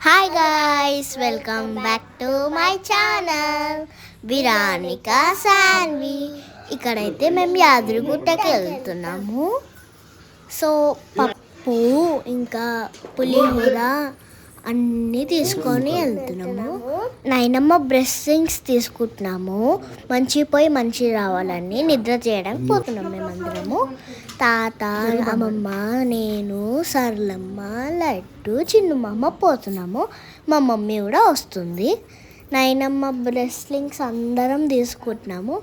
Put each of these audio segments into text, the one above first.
Hi guys welcome back to my channel Biranika Shanvi ఇక్కడైతే మేము యాదరిగుట్టకి వెళ్తున్నాము. సో పప్పు ఇంకా పులిహోర అన్నీ తీసుకొని వెళ్తున్నాము. నైనమ్మ బ్రెస్సింగ్స్ తీసుకుంటున్నాము. మంచి పోయి మంచి రావాలని నిద్ర చేయడానికి పోతున్నాం మేమందరము. తాత అమ్మమ్మ నేను సరళమ్మ లడ్డు చిన్నమ్మ పోతున్నాము. మా మమ్మీ కూడా వస్తుంది. నైనమ్మ బ్రెస్లింగ్స్ అందరం తీసుకుంటున్నాము.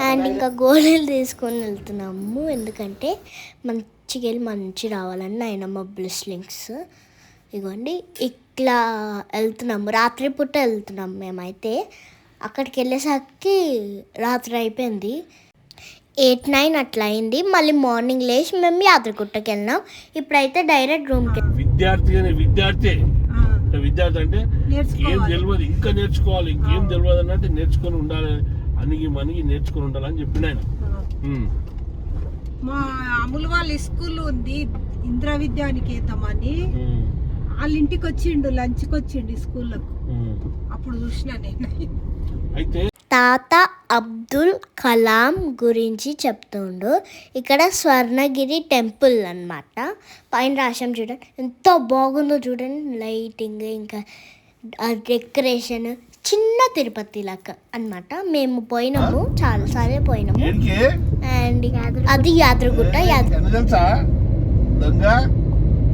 అండ్ ఇంకా గోళీలు తీసుకొని వెళ్తున్నాము. ఎందుకంటే మంచిగా వెళ్ళి మంచి రావాలని నైనమ్మ బ్రెస్లింగ్స్. ఇగోండి ఇట్లా వెళ్తున్నాము రాత్రిపూట వెళ్తున్నాం మేమైతే. అక్కడికి వెళ్ళేసరికి రాత్రి అయిపోయింది. ఎయిట్ నైన్ అట్లా అయింది. మళ్ళీ మార్నింగ్ లేచి మేము యాత్రగుట్టకి వెళ్ళినాం. ఇప్పుడైతే డైరెక్ట్ రూమ్కి విద్యార్థి అనే విద్యార్థి. అంటే విద్యార్థి అంటే ఏం తెలియదు ఇంకా నేర్చుకోవాలి. ఇంకేం తెలియదు అన్నట్టు నేర్చుకొని ఉండాలి. అనిగి మనిగి నేర్చుకొని ఉండాలని చెప్పిన ఆయన. మా అమలు వాళ్ళ స్కూల్ ఉంది. ఇంద్ర విద్యానికేతం అని. ఉమ్. వాళ్ళ ఇంటికి వచ్చిండు లంచ్కి వచ్చిండు స్కూల్లకు. అప్పుడు చూసిన నేను. అయితే తాత అబ్దుల్ కలాం గురించి చెప్తుండు. ఇక్కడ స్వర్ణగిరి టెంపుల్ అన్నమాట. పైన రాశాం చూడండి. ఎంత బాగుందో చూడండి. లైటింగ్ ఇంకా డెకరేషన్ చిన్న తిరుపతి లాగా అన్నమాట. మేము పోయినాము చాలాసార్లు పోయినాము. అండ్ అది యాదగిరిగుట్ట యాదగిరి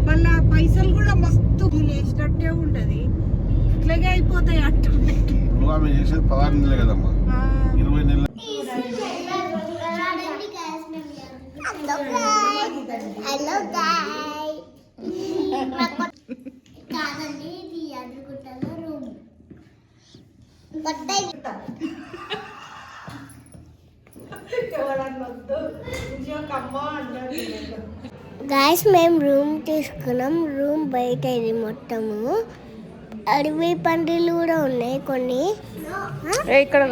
మళ్ళా పైసలు కూడా మస్తు లేచినట్టే ఉంటది. ఇట్లాగే అయిపోతాయి అంటుండే నువ్వు ఆమె చేసేది పదహారు నెలలు కదమ్మా. ఇరవై నెలలు. హలో కాదండి ఇది యాదగిరిగుట్టలో రూమ్ గాయస్ మేము రూమ్ తీసుకున్నాం. రూమ్ బయట ఇది మొత్తము. అడవి పందులు కూడా ఉన్నాయి కొన్ని. ఇక్కడ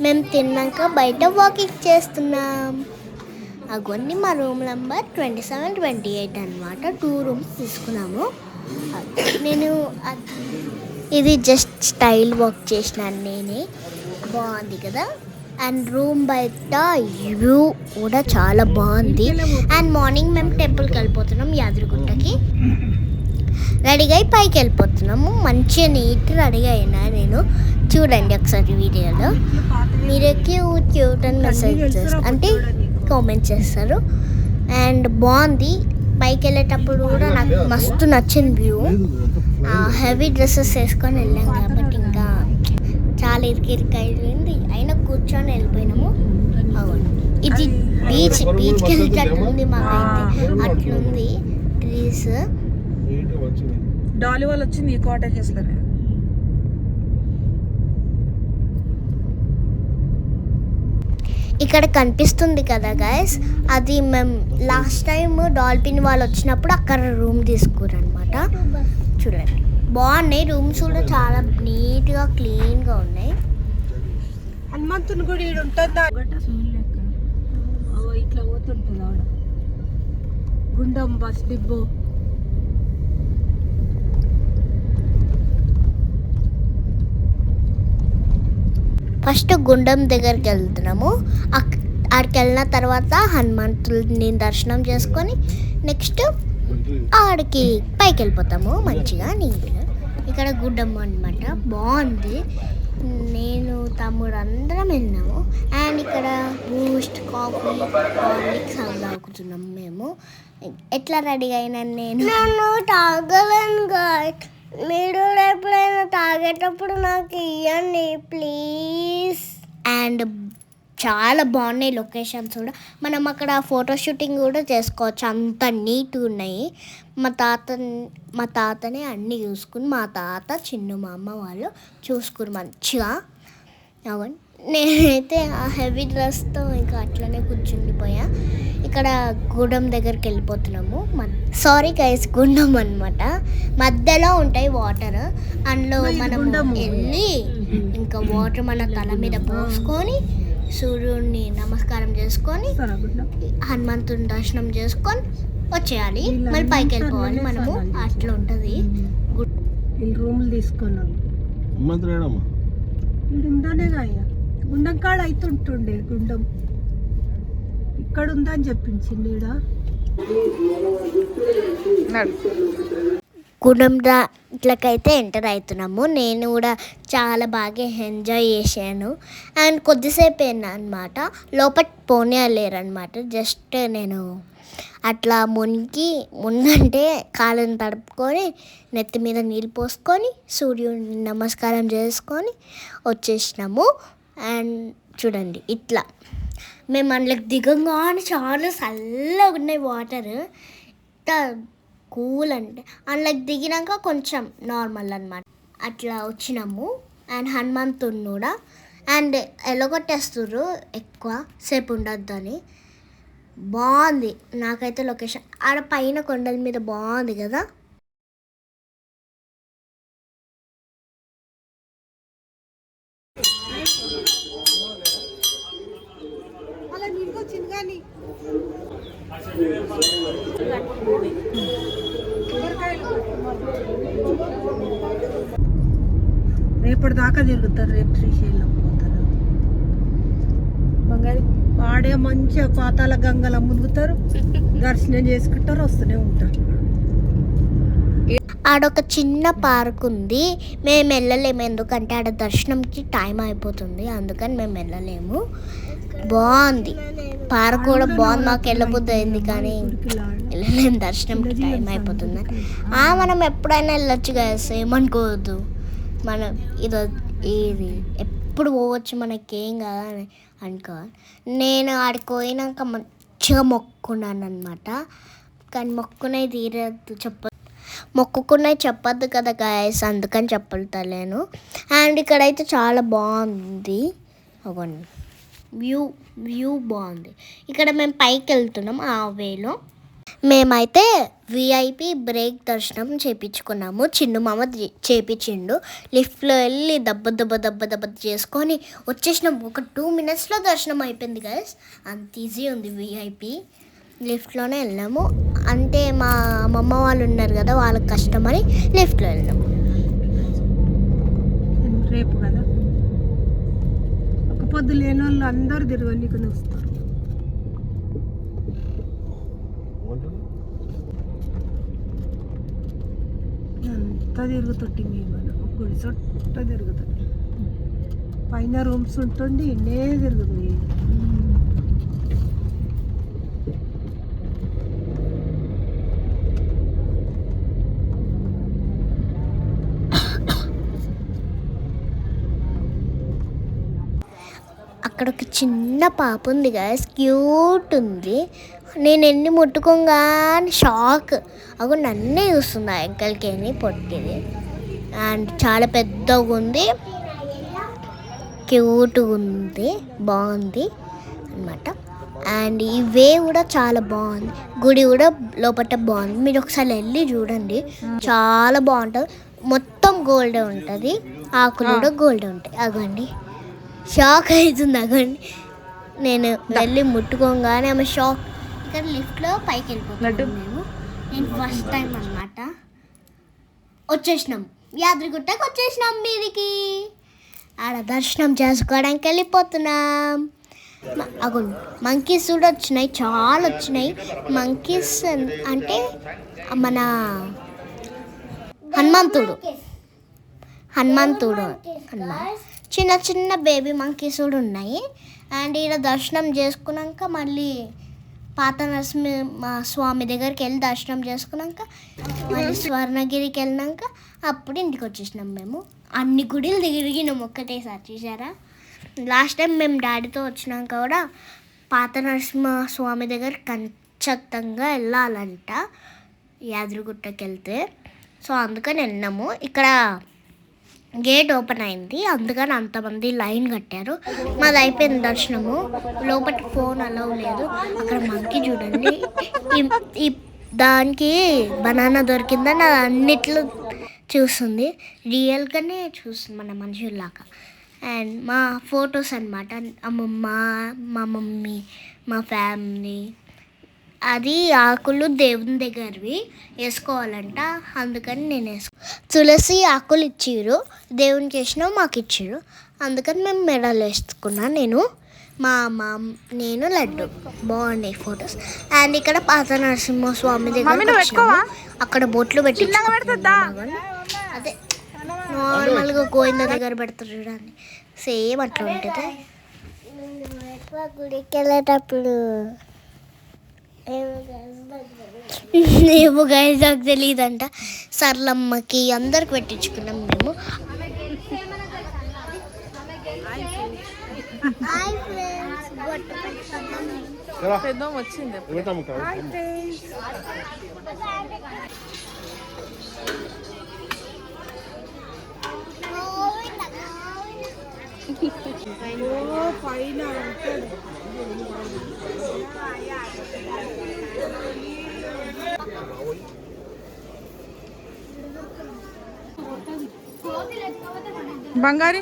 మేము తిన్నాక బయట వాకింగ్ చేస్తున్నాం. అగొన్ని మా room number twenty seven twenty eight అనమాట టూ రూమ్స్ తీసుకున్నాము. నేను ఇది జస్ట్ స్టైల్ వాక్ చేసినాను నేనే. బాగుంది కదా? అండ్ రూమ్ బయట వ్యూ కూడా చాలా బాగుంది. అండ్ మార్నింగ్ మేము టెంపుల్కి వెళ్ళిపోతున్నాం యాదగిరిగుట్టకి. రెడీగా అయి పైకి వెళ్ళిపోతున్నాము. మంచిగా నీట్ రెడీగా అయినా నేను. చూడండి ఒకసారి వీడియోలో. మీరు క్యూట్ మెసేజ్ చేస్తారు. అంటే కామెంట్ చేస్తారు. అండ్ బాగుంది. పైకి వెళ్ళేటప్పుడు కూడా నాకు మస్తు నచ్చింది వ్యూ. హెవీ డ్రెస్సెస్ వేసుకొని వెళ్ళాం కాబట్టి. అయిపోయింది అయినా కూర్చొని వెళ్ళిపోయినాము. అవును. ఇది బీచ్ బీచ్కి వెళ్ళేటట్టుంది మాకైతే. అట్లుంది. మంచిది డాలీ వాళ్ళు వచ్చింది ఈ కోట చేస్తారు ఇక్కడ కనిపిస్తుంది కదా గైస్ అది మేము లాస్ట్ టైం డాల్ఫిన్ వాళ్ళు వచ్చినప్పుడు అక్కడ రూమ్ తీసుకురనమాట చూడండి. బాగున్నాయి. రూమ్స్ కూడా చాలా నీట్గా క్లీన్గా ఉన్నాయి. హనుమంతుని గుడి ఉంటుందా? అవో ఇట్లా పోతుంటుంది ఆవిడ గుండం బస్ డిబ్బో ఫస్ట్ గుండం దగ్గరికి వెళ్తున్నాము. అక్- అక్కడికి వెళ్ళిన తర్వాత హనుమంతుడిని దర్శనం చేసుకొని నెక్స్ట్ ఆడికి పైకి వెళ్ళిపోతాము మంచిగా నీట్గా ఇక్కడ గుడ్డమ్మ అనమాట బాగుంది. నేను తమ్ముడు అందరం వెళ్ళినాము. అండ్ ఇక్కడ బూస్ట్ కాఫీ హార్లిక్స్ అవి తాగుతున్నాము మేము. ఎట్లా రెడీ అయినా నేను. నన్ను తాగలేను మీరు ఎప్పుడైనా తాగేటప్పుడు నాకు ఇవ్వండి ప్లీజ్. అండ్ చాలా బాగున్నాయి లొకేషన్స్ కూడా. మనం అక్కడ ఫోటో షూటింగ్ కూడా చేసుకోవచ్చు. అంత నీట్గా ఉన్నాయి. మా తాత మా తాతనే అన్నీ చూసుకుని మా తాత చిన్న మా అమ్మ వాళ్ళు చూసుకుని మంచిగా. అవును. నేనైతే ఆ హెవీ డ్రెస్తో ఇంకా అట్లనే కూర్చుండిపోయా. ఇక్కడ గూడెం దగ్గరికి వెళ్ళిపోతున్నాము. సారీ గైస్ గుండం అనమాట మధ్యలో ఉంటాయి వాటర్ అందులో మనం వెళ్ళి ఇంకా వాటర్ మన తల మీద పోసుకొని సూర్యుడిని నమస్కారం చేసుకొని హనుమంతుని దర్శనం చేసుకొని వచ్చేయాలి. మళ్ళీ పైకి వెళ్ళిపోవాలి. మనము అట్లా ఉంటుంది. రూములు వీడు ఉందానే అయ్యా గుండం కాడ అయితుంటుండే గుండం. ఇక్కడ ఉందని చెప్పించింది ఈడ. గుండం ఇట్లకైతే ఎంటర్ అవుతున్నాము. నేను కూడా చాలా బాగా ఎంజాయ్ చేశాను. అండ్ కొద్దిసేపు అనమాట లోపల పోనీయలేరనమాట జస్ట్ నేను అట్లా మునిగి మున్నంటే కాళ్ళని తడుపుకొని నెత్తి మీద నీళ్ళు పోసుకొని సూర్యుడిని నమస్కారం చేసుకొని వచ్చేసినాము. అండ్ చూడండి ఇట్లా. మేము అందులోకి దిగంగానే చాలా చల్లగా ఉన్నాయి వాటర్ కూల్ అంటే లైక్ దిగినాక కొంచెం నార్మల్ అనమాట అట్లా వచ్చినాము. అండ్ హనుమంతుడిని కూడా. అండ్ ఎలగొట్టేస్తుర్రు ఎక్కువ సేపు ఉండొద్దు అని బాగుంది. నాకైతే లొకేషన్ ఆడ పైన కొండల మీద బాగుంది కదా. రేపటి దాకా తిరుగుతారు రేపు శ్రీశైలం పోతారు. బంగారు వాడే మంచిగా పాతాల గంగల మునుగుతారు దర్శనం చేసుకుంటారు వస్తూనే ఉంటారు. ఆడొక చిన్న పార్క్ ఉంది. మేము వెళ్ళలేము ఎందుకంటే ఆడ దర్శనంకి టైం అయిపోతుంది. అందుకని మేము వెళ్ళలేము. బాగుంది. పార్క్ కూడా బాగుంది. మాకు వెళ్ళబుద్ధి అయింది కానీ వెళ్ళలేము. దర్శనంకి టైం అయిపోతుంది. ఆ, మనం ఎప్పుడైనా వెళ్ళొచ్చు కదా ఏమనుకోవద్దు. మనం ఇది ఇది ఎప్పుడు పోవచ్చు మనకేం కదా అని అనుకోవాలి నేను ఆడికి పోయినాక మంచిగా మొక్కుకున్నాను అనమాట కానీ మొక్కునే తీరద్దు చెప్ప మొక్కుకున్నవి చెప్పద్దు కదా గాయస్ అందుకని చెప్పలేను అండ్ ఇక్కడైతే చాలా బాగుంది. అవ్వండి వ్యూ వ్యూ బాగుంది. ఇక్కడ మేము పైకి వెళ్తున్నాం ఆ వేలో. మేమైతే విఐపి బ్రేక్ దర్శనం చేపించుకున్నాము. చిన్ను మామ చేపించిండు. లిఫ్ట్లో వెళ్ళి దెబ్బ దెబ్బ దెబ్బ దెబ్బ చేసుకొని వచ్చేసినాం. ఒక టూ మినిట్స్లో దర్శనం అయిపోయింది గైస్ అంత ఈజీ ఉంది విఐపి లిఫ్ట్లోనే వెళ్ళాము. అంటే మా అమ్మమ్మ వాళ్ళు ఉన్నారు కదా వాళ్ళకి కష్టమని లిఫ్ట్లో వెళ్ళాము రేపు కదా? ఒక పొద్దు లేని వాళ్ళు అందరు తిరగనీకి వస్తారు అంతా తిరుగుతుంటే మేము గుడి చుట్ట తిరుగుతుంది పైన రూమ్స్ ఉంటుంది ఇన్నే తిరుగుతుంది. అక్కడ ఒక చిన్న పాప ఉంది కదా క్యూట్ ఉంది. నేను ఎన్ని ముట్టుకోగానే షాక్. అగో నన్నే చూస్తుంది ఆ ఎంకల్కి పొట్టిది. అండ్ చాలా పెద్దగా ఉంది. క్యూట్గా ఉంది. బాగుంది అనమాట అండ్ ఈ వే కూడా చాలా బాగుంది. గుడి కూడా లోపల బాగుంది. మీరు ఒకసారి వెళ్ళి చూడండి. చాలా బాగుంటుంది. మొత్తం గోల్డే ఉంటుంది. ఆకులు కూడా గోల్డే ఉంటాయి. అగండి. షాక్ అవుతుంది అగండి. నేను వెళ్ళి ముట్టుకోగానే ఆమె షాక్ ఇక్కడ లిఫ్ట్లో పైకి వెళ్ళిపోతున్నాం మేము. నేను ఫస్ట్ టైం అన్నమాట. వచ్చేసినాం. యాదగిరిగుట్టకు వచ్చేసినాం మీదికి. ఆడ దర్శనం చేసుకోవడానికి వెళ్ళిపోతున్నాం. మ- అగో మంకీస్ కూడా వచ్చినాయి చాలా వచ్చినాయి. మంకీస్ అంటే మన హనుమంతుడు. హనుమంతుడు అన్నమాట. చిన్న చిన్న బేబీ మంకీస్ కూడా ఉన్నాయి. అండ్ ఈడ దర్శనం చేసుకున్నాక మళ్ళీ పాత నరసింహ మా స్వామి దగ్గరికి వెళ్ళి దర్శనం చేసుకున్నాక మళ్ళీ స్వర్ణగిరికి వెళ్ళినాక అప్పుడు ఇంటికి వచ్చేసినాం మేము. అన్ని గుడిలు తిరిగినాం ఒక్కటేసారి చూసారా లాస్ట్ టైం మేము డాడీతో వచ్చినాక కూడా పాత నరసింహ స్వామి దగ్గర ఖచ్చితంగా వెళ్ళాలంట యాదగిరిగుట్టకి వెళ్తే సో అందుకని వెళ్ళినాము. ఇక్కడ గేట్ ఓపెన్ అయింది. అందుకని అంతమంది లైన్ కట్టారు. మాది అయిపోయింది దర్శనము. లోపల ఫోన్ అలౌ లేదు. అక్కడ మనకి చూడండి. ఈ- ఈ దానికి బనానా దొరికిందని అది అన్నిట్లో చూస్తుంది. రియల్గానే చూస్తుంది మన మనుషుల్లాగా. అండ్ మా ఫొటోస్ అనమాట అమ్మమ్మ మా మమ్మీ మా ఫ్యామిలీ. అది ఆకులు దేవుని దగ్గరవి వేసుకోవాలంట. అందుకని నేను వేసుకో తులసి ఆకులు ఇచ్చిర్రు. దేవునికి వేసినావు మాకు ఇచ్చిర్రు. అందుకని మేము మెడలు వేసుకున్నాను నేను. మా మా నేను లడ్డు. బాగున్నాయి ఫొటోస్. అండ్ ఇక్కడ పాత నరసింహస్వామి దగ్గర. అక్కడ బొట్లు పెట్టి అదే. నార్మల్గా గోవింద దగ్గర పెడతారు చూడండి. సేమ్ అట్లా ఉంటుంది. గుడికి వెళ్ళేటప్పుడు ఏమో గైజ్ నాకు తెలియదంట సర్లమ్మకి అందరికి పెట్టించుకున్నాం మేము. వచ్చింది. పైన. బంగారి.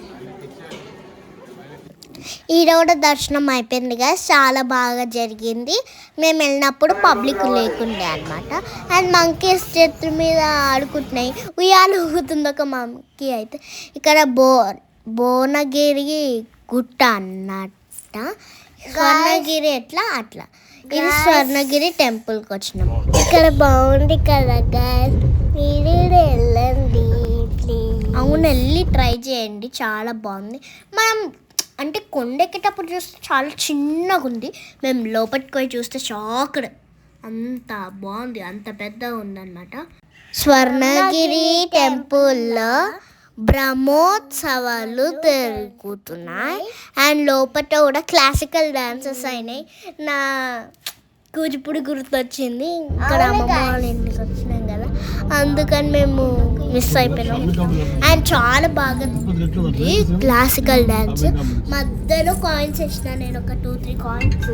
ఈడ కూడా దర్శనం అయిపోయింది కదా చాలా బాగా జరిగింది. మేము వెళ్ళినప్పుడు పబ్లిక్ లేకుండే అనమాట అండ్ మంకీస్ చేతుల మీద ఆడుకుంటున్నాయి. ఉయ్యాలు ఊగుతుంది ఒక మంకీ అయితే. ఇక్కడ బో భువనగిరి గుట్ట అన్నట్ట. స్వర్ణగిరి ఎట్లా? అట్లా. ఇది స్వర్ణగిరి టెంపుల్కి వచ్చినాం. ఇక్కడ బాగుంది కదా guys. మీరు వెళ్ళండి అవును వెళ్ళి ట్రై చేయండి. చాలా బాగుంది. మనం అంటే కొండెక్కేటప్పుడు చూస్తే చాలా చిన్నగా ఉంది. మేము లోపలికి పోయి చూస్తే షాక్డ్ అంత బాగుంది. అంత పెద్దగా ఉందన్నమాట. స్వర్ణగిరి టెంపుల్లో బ్రహ్మోత్సవాలు జరుగుతున్నాయి. అండ్ లోపల కూడా క్లాసికల్ డాన్సెస్ అయినాయి. నా కూచిపూడి గుర్తొచ్చింది. ఇక్కడ అమ్మమ్మ వాళ్ళ ఇంటికి వచ్చినాం కదా. అందుకని మేము మిస్ అయిపోయినాం. అండ్ చాలా బాగా క్లాసికల్ డాన్స్ మధ్యలో కాయిన్స్ ఇచ్చిన నేను ఒక టూ త్రీ కాయిన్స్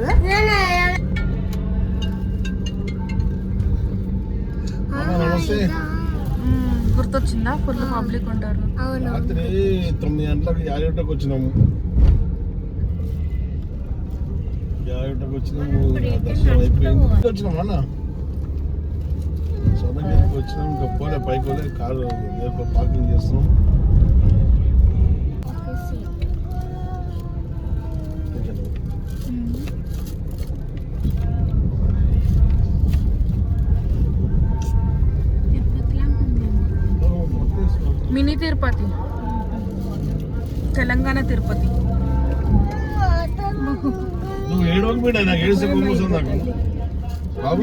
నమస్తే. గుర్తొచ్చిందా? ఫుల్ పబ్లిక్ ఉంటారు. అవును. రాత్రి తొమ్మిది గంటలకు యాదగిరిగుట్టకు వచ్చినాము. యాదగిరిగుట్టకు వచ్చినాము దర్శనం అయిపోయింది. వచ్చినాం అన్న? సొంతగిరికి వచ్చినాం ఇంకా పోలే పైకి పోలే కారు పార్కింగ్ చేస్తున్నాం. తిరుపతి. తెలంగాణ తిరుపతి. నువ్వు ఏడవకు బిడ్డ నాకు ఏడిస్తే కూర్చొని నాకు. బాబు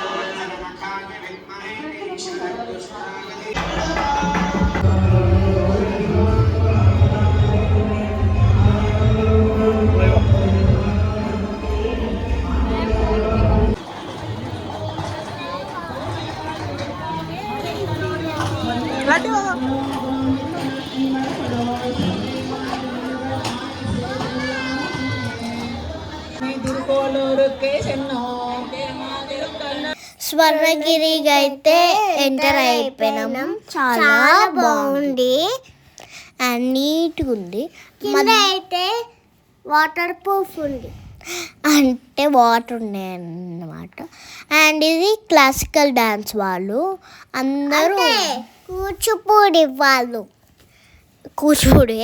స్వర్ణగిరికి అయితే ఎంటర్ అయిపోయినాం. చాలా బాగుంది. అండ్ నీట్గా ఉంది. కింద అయితే వాటర్ ప్రూఫ్ ఉంది. అంటే వాటర్ ఉన్నాయి అన్నమాట. అండ్ ఇది క్లాసికల్ డాన్స్ వాళ్ళు. అందరూ కూచిపూడి వాళ్ళు కూచిపూడి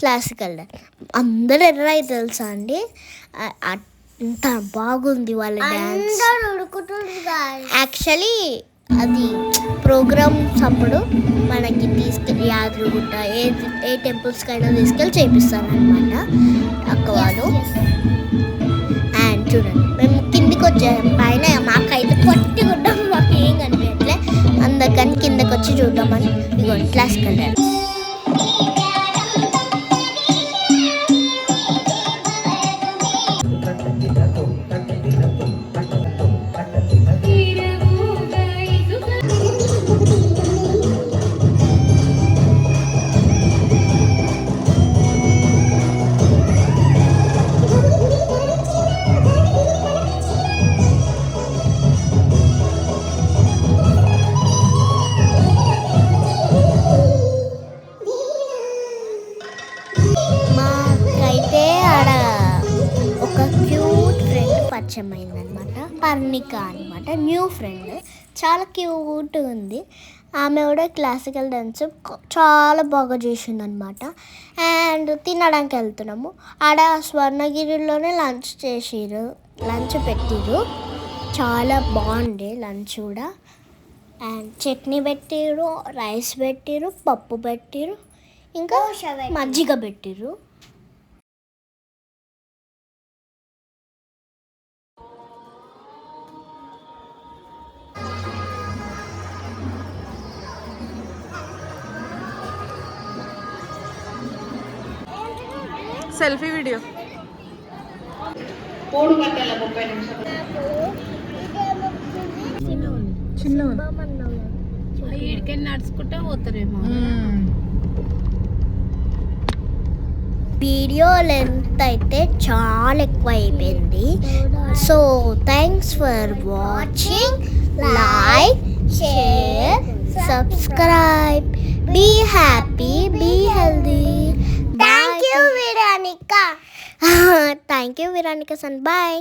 క్లాసికల్ డాన్స్. అందరు ఎర్రై తెలుసా అండి? అంత బాగుంది వాళ్ళ డాన్స్. యాక్చువల్లీ అది ప్రోగ్రామ్స్ అప్పుడు మనకి తీసుకెళ్ళి యాదగిరిగుట్ట ఏ ఏ టెంపుల్స్కి అయినా తీసుకెళ్ళి చేపిస్తారు అనమాట అక్క వాళ్ళు. అండ్ చూడండి మేము కిందికి వచ్చాము. పైన మాకైతే కొట్టి గుడ్డం మాకు ఏం కనిపించట్లే. అందుకని కిందకి వచ్చి చూద్దామని ఇగో క్లాస్కి వెళ్ళాను పర్ణిక అనమాట న్యూ ఫ్రెండ్ చాలా క్యూట్ ఉంది. ఆమె కూడా క్లాసికల్ డాన్స్ చాలా బాగా చేసిందనమాట అండ్ తినడానికి వెళ్తున్నాము. ఆడ స్వర్ణగిరిలోనే లంచ్ చేసిరు లంచ్ పెట్టిరు చాలా బాగుండే లంచ్ కూడా. అండ్ చట్నీ పెట్టిరు రైస్ పెట్టిరు పప్పు పెట్టిరు ఇంకా మజ్జిగ పెట్టిర్రు. Selfie video. చిన్న నడుచుకుంటా పోతారేమో. వీడియో లెంత్ అయితే చాలా ఎక్కువ అయిపోయింది so thanks for watching like share subscribe be happy be healthy you Veeranika thank you Veeranika son boy